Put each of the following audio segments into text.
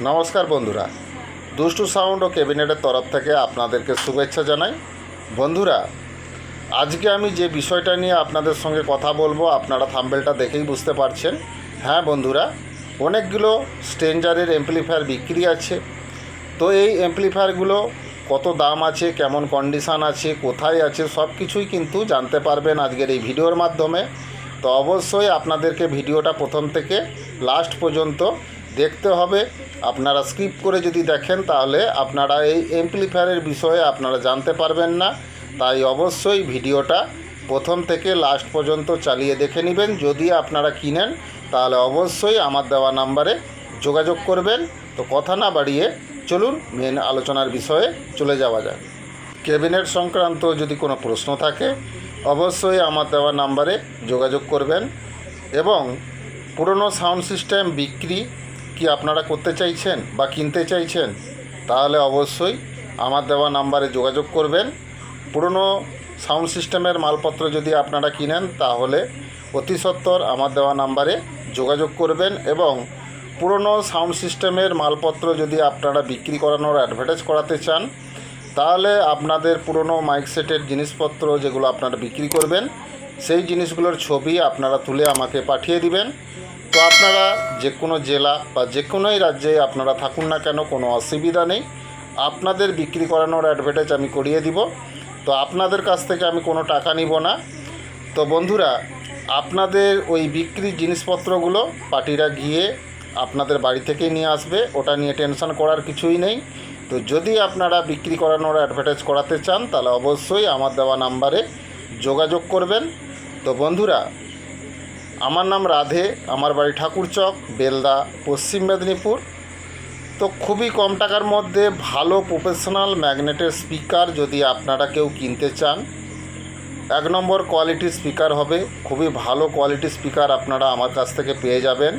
নমস্কার বন্ধুরা। দুষ্টু সাউন্ড ও ক্যাবিনেটের তরফ থেকে আপনাদেরকে শুভেচ্ছা জানাই। বন্ধুরা, আজকে আমি যে বিষয়টা নিয়ে আপনাদের সঙ্গে কথা বলব, আপনারা থাম্বেলটা দেখেই বুঝতে পারছেন। হ্যাঁ বন্ধুরা, অনেকগুলো স্ট্রেঞ্জারের এমপ্লিফায়ার বিক্রি আছে। তো এই এমপ্লিফায়ারগুলো কত দাম আছে, কেমন কন্ডিশান আছে, কোথায় আছে, সব কিছুই কিন্তু জানতে পারবেন আজকের এই ভিডিওর মাধ্যমে। তো অবশ্যই আপনাদেরকে ভিডিওটা প্রথম থেকে লাস্ট পর্যন্ত দেখতে হবে। আপনারা স্কিপ করে যদি দেখেন, তাহলে আপনারা এই এমপ্লিফায়ারের বিষয়ে আপনারা জানতে পারবেন না। তাই অবশ্যই ভিডিওটা প্রথম থেকে লাস্ট পর্যন্ত চালিয়ে দেখে নেবেন। যদি আপনারা কিনেন, তাহলে অবশ্যই আমার দেওয়া নাম্বারে যোগাযোগ করবেন। তো কথা না বাড়িয়ে চলুন মেন আলোচনার বিষয়ে চলে যাওয়া যাক। ক্যাবিনেট সংক্রান্ত যদি কোনো প্রশ্ন থাকে, অবশ্যই আমার দেওয়া নাম্বারে যোগাযোগ করবেন এবং পুরনো সাউন্ড সিস্টেম বিক্রি কি আপনারা করতে চাইছেন বা কিনতে চাইছেন, তাহলে অবশ্যই আমার দেওয়া নাম্বারে যোগাযোগ করবেন। পুরনো সাউন্ড সিস্টেমের মালপত্র যদি আপনারা কিনেন, তাহলে অতি সত্বর আমার দেওয়া নাম্বারে যোগাযোগ করবেন এবং পুরনো সাউন্ড সিস্টেমের মালপত্র যদি আপনারা বিক্রি করানোর অ্যাডভার্টাইজ করাতে চান, তাহলে আপনাদের পুরনো মাইক সেটের জিনিসপত্র যেগুলো আপনারা বিক্রি করবেন, সেই জিনিসগুলোর ছবি আপনারা তুলে আমাকে পাঠিয়ে দিবেন। তো আপনারা যে কোনো জেলা বা যে কোনোই রাজ্যে আপনারা থাকুন না কেন, কোনো অসুবিধা নেই। আপনাদের বিক্রি করানোর অ্যাডভার্টাইজ আমি করিয়ে দিব। তো আপনাদের কাছ থেকে আমি কোনো টাকা নিব না। তো বন্ধুরা, আপনাদের ওই বিক্রি জিনিসপত্রগুলো পার্টিরা গিয়ে আপনাদের বাড়ি থেকেই নিয়ে আসবে। ওটা নিয়ে টেনশন করার কিছুই নেই। তো যদি আপনারা বিক্রি করানোর অ্যাডভার্টাইজ করাতে চান, তাহলে অবশ্যই আমার দেওয়া নাম্বারে যোগাযোগ করবেন। তো বন্ধুরা আমার নাম রাধে, আমার বাড়ি ঠাকুরচক বেলদা, পশ্চিম মেদিনীপুর। তো খুবই কম টাকার মধ্যে ভালো প্রফেশনাল ম্যাগনেটের স্পিকার যদি আপনারা কেউ কিনতে চান, এক নম্বর কোয়ালিটির স্পিকার হবে, খুবই ভালো কোয়ালিটির স্পিকার আপনারা আমার কাছ থেকে পেয়ে যাবেন।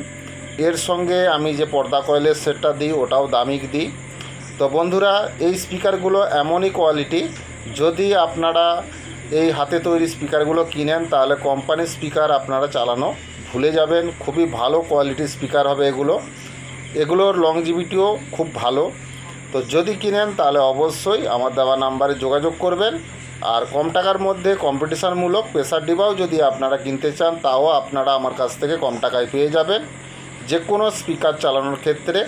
এর সঙ্গে আমি যে পর্দা কয়েলের সেটটা দিই, ওটাও দামিক দিই। তো বন্ধুরা, এই স্পিকারগুলো এমনই কোয়ালিটি যদি আপনারা এই হাতে তৈরি স্পিকারগুলো কিনেন, তাহলে কোম্পানির স্পিকার আপনারা চালানো ভুলে যাবেন। খুবই ভালো কোয়ালিটির স্পিকার হবে এগুলো। এগুলোর লংজিভিটিও খুব ভালো। তো যদি কিনেন, তাহলে অবশ্যই আমার দেওয়া নাম্বারে যোগাযোগ করবেন। আর কম টাকার মধ্যে কম্পিটিশানমূলক প্রেসার ডিবাও যদি আপনারা কিনতে চান, তাও আপনারা আমার কাছ থেকে কম টাকায় পেয়ে যাবেন। যে কোনো স্পিকার চালানোর ক্ষেত্রে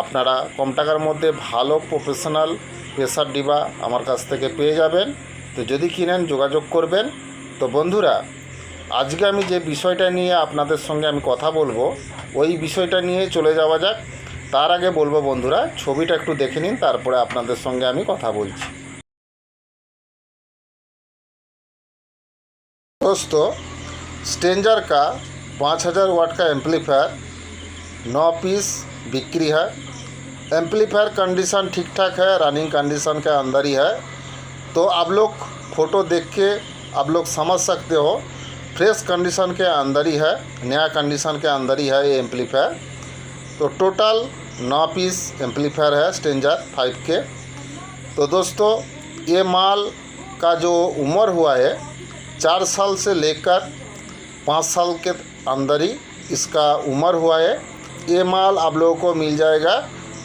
আপনারা কম টাকার মধ্যে ভালো প্রফেশনাল প্রেসার ডিবা আমার কাছ থেকে পেয়ে যাবেন। তো যদি কিনেন যোগাযোগ করবেন তো বন্ধুরা আজকে আমি যে বিষয়টা নিয়ে আপনাদের সঙ্গে আমি কথা বলবো ওই বিষয়টা নিয়ে চলে যাওয়া যাক তার আগে বলবো বন্ধুরা ছবিটা একটু দেখে নিন তারপরে আপনাদের সঙ্গে আমি কথা বলছি दोस्तों स्टेंजर का पाँच हज़ार वाट का एम्पलीफायर नौ पीस बिक्री है एम्पलीफायर कंडीशन ठीक ठाक है रनिंग कंडीशन के अंदर ही है तो आप लोग फ़ोटो देख के आप लोग समझ सकते हो, फ्रेश कंडीशन के अंदर ही है, नया कंडीशन के अंदर ही है ये एम्पलीफायर तो टोटल नौ पीस एम्पलीफायर है स्टेंजर फाइव के। तो दोस्तों, ये माल का जो उम्र हुआ है, चार साल से लेकर पाँच साल के अंदर ही इसका उम्र हुआ है। ये माल आप लोगों को मिल जाएगा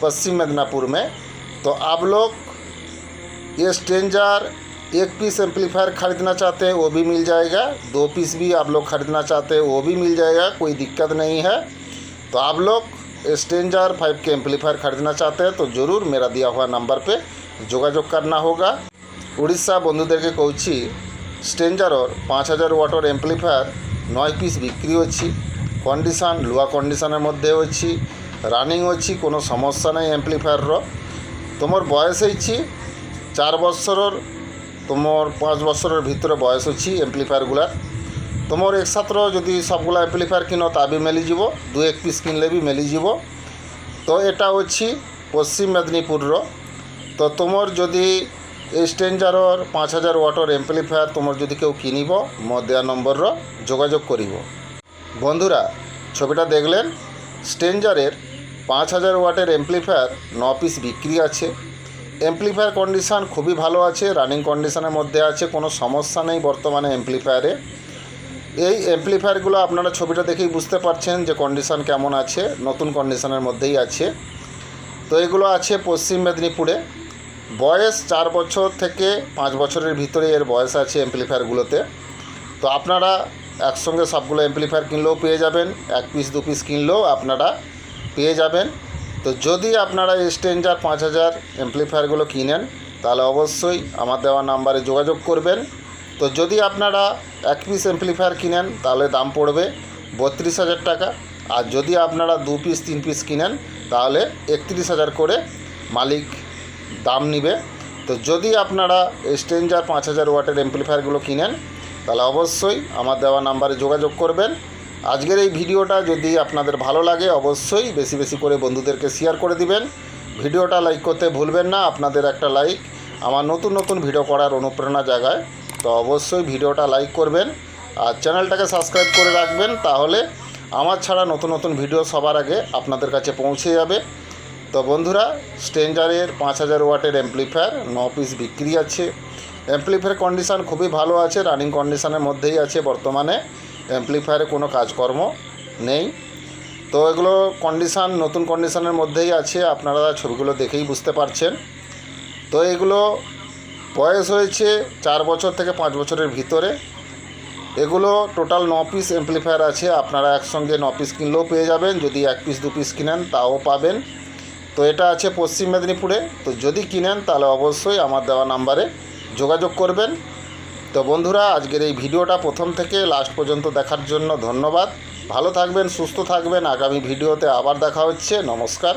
पश्चिम मिदनापुर में। तो आप लोग ये स्ट्रेंजर एक पीस एम्पलीफायर ख़रीदना चाहते हैं वो भी मिल जाएगा दो पीस भी आप लोग ख़रीदना चाहते हैं वो भी मिल जाएगा कोई दिक्कत नहीं है तो आप लोग स्ट्रेंजर फाइव के एम्पलीफायर ख़रीदना चाहते हैं तो ज़रूर मेरा दिया हुआ नंबर पे যোগাযোগ करना होगा উড়িষ্যা বন্ধুদেরকে কৌছি স্ট্রেঞ্জারর পাঁচ হাজার ওয়াটর এমপ্লিফায়ার নয় পিস বিক্রি অছি কন্ডিশন লুয়া কন্ডিশনের মধ্যে অছি রানিং অছি কোনো সমস্যা নাই এমপ্লিফায়ারর তোমার বয়স হয়েছি চার বছরের, তোমার পাঁচ বছরের ভিতরে বয়স অছি এম্প্লিফায়ারগুলার তোমার একসাথর যদি সবগুলা এম্প্লিফায়ার কিনো, তা বি যাব দু এক পিস কিনলে বি মেলি যাব তো এটা হচ্ছে পশ্চিম মেদিনীপুরর। তো তোমার যদি স্টেঞ্জারর পাঁচ হাজার ওয়াটর এম্প্লিফায়ার তোমার যদি কেউ কিনিব মো দেয়া নম্বরর যোগাযোগ করিব। বন্ধুরা, ছবিটা দেখলেন স্টেঞ্জারের পাঁচ হাজার ওয়াটের এমপ্লিফায়ার ন পিস বিক্রি আছে। এমপ্লিফায়ার কন্ডিশান খুবই ভালো আছে রানিং কন্ডিশনের মধ্যে আছে, কোনো সমস্যা নেই বর্তমানে এমপ্লিফায়ারে এই এমপ্লিফায়ারগুলো আপনারা ছবিটা দেখেই বুঝতে পারছেন যে কন্ডিশান কেমন আছে, নতুন কন্ডিশনের মধ্যেই আছে। তো এগুলো আছে পশ্চিম মেদিনীপুরে। বয়স চার বছর থেকে পাঁচ বছরের ভিতরে এর বয়স আছে এমপ্লিফায়ারগুলোতে তো আপনারা একসঙ্গে সবগুলো এমপ্লিফায়ার কিনলেও পেয়ে যাবেন, এক পিস দু পিস কিনলেও আপনারা পেয়ে যাবেন। তো যদি আপনারা স্ট্রেঞ্জার পাঁচ হাজার এমপ্লিফায়ারগুলো কিনেন, তাহলে অবশ্যই আমার দেওয়া নাম্বারে যোগাযোগ করবেন। তো যদি আপনারা এক পিস এমপ্লিফায়ার কিনেন, তাহলে দাম পড়বে বত্রিশ হাজার টাকা। আর যদি আপনারা দু পিস তিন পিস কিনেন, তাহলে একত্রিশ হাজার করে মালিক দাম নিবে। তো যদি আপনারা স্ট্রেঞ্জার পাঁচ হাজার ওয়াটের এমপ্লিফায়ারগুলো কিনেন, তাহলে অবশ্যই আমার দেওয়া নাম্বারে যোগাযোগ করবেন। আজকের এই ভিডিওটা যদি আপনাদের ভালো লাগে, অবশ্যই বেশি বেশি করে বন্ধুদেরকে শেয়ার করে দিবেন। ভিডিওটা লাইক করতে ভুলবেন না, আপনাদের একটা লাইক আমার নতুন নতুন ভিডিও করার অনুপ্রেরণা জাগায়। তো অবশ্যই ভিডিওটা লাইক করবেন। আর চ্যানেলটাকে সাবস্ক্রাইব করে রাখবেন, তাহলে আমার ছাড়া নতুন নতুন ভিডিও সবার আগে আপনাদের কাছে পৌঁছে যাবে। তো বন্ধুরা স্ট্রেঞ্জারের পাঁচ হাজার ওয়াটের অ্যাম্পলিফায়ার ন পিস বিক্রি আছে। অ্যাম্পলিফায়ার কন্ডিশান খুবই ভালো আছে রানিং কন্ডিশানের মধ্যেই আছে বর্তমানে। অ্যাম্পলিফায়ারে কোনো কাজকর্ম নেই। তো এগুলো কন্ডিশান নতুন কন্ডিশানের মধ্যেই আছে, আপনারা ছবিগুলো দেখেই বুঝতে পারছেন। তো এগুলো বয়স হয়েছে চার বছর থেকে পাঁচ বছরের ভিতরে। এগুলো টোটাল ন পিস অ্যাম্পলিফায়ার আছে, আপনারা একসঙ্গে ন পিস কিনলেও পেয়ে যাবেন, যদি এক পিস দু পিস কিনেন তাও পাবেন। তো এটা আছে পশ্চিম মেদিনীপুরে, তো যদি কিনেন তাহলে অবশ্যই আমার দেওয়া নাম্বারে যোগাযোগ করবেন। তো বন্ধুরা, আজকের এই ভিডিওটা প্রথম থেকে লাস্ট পর্যন্ত দেখার জন্য ধন্যবাদ। ভালো থাকবেন, সুস্থ থাকবেন। আগামী ভিডিওতে আবার দেখা হচ্ছে। নমস্কার।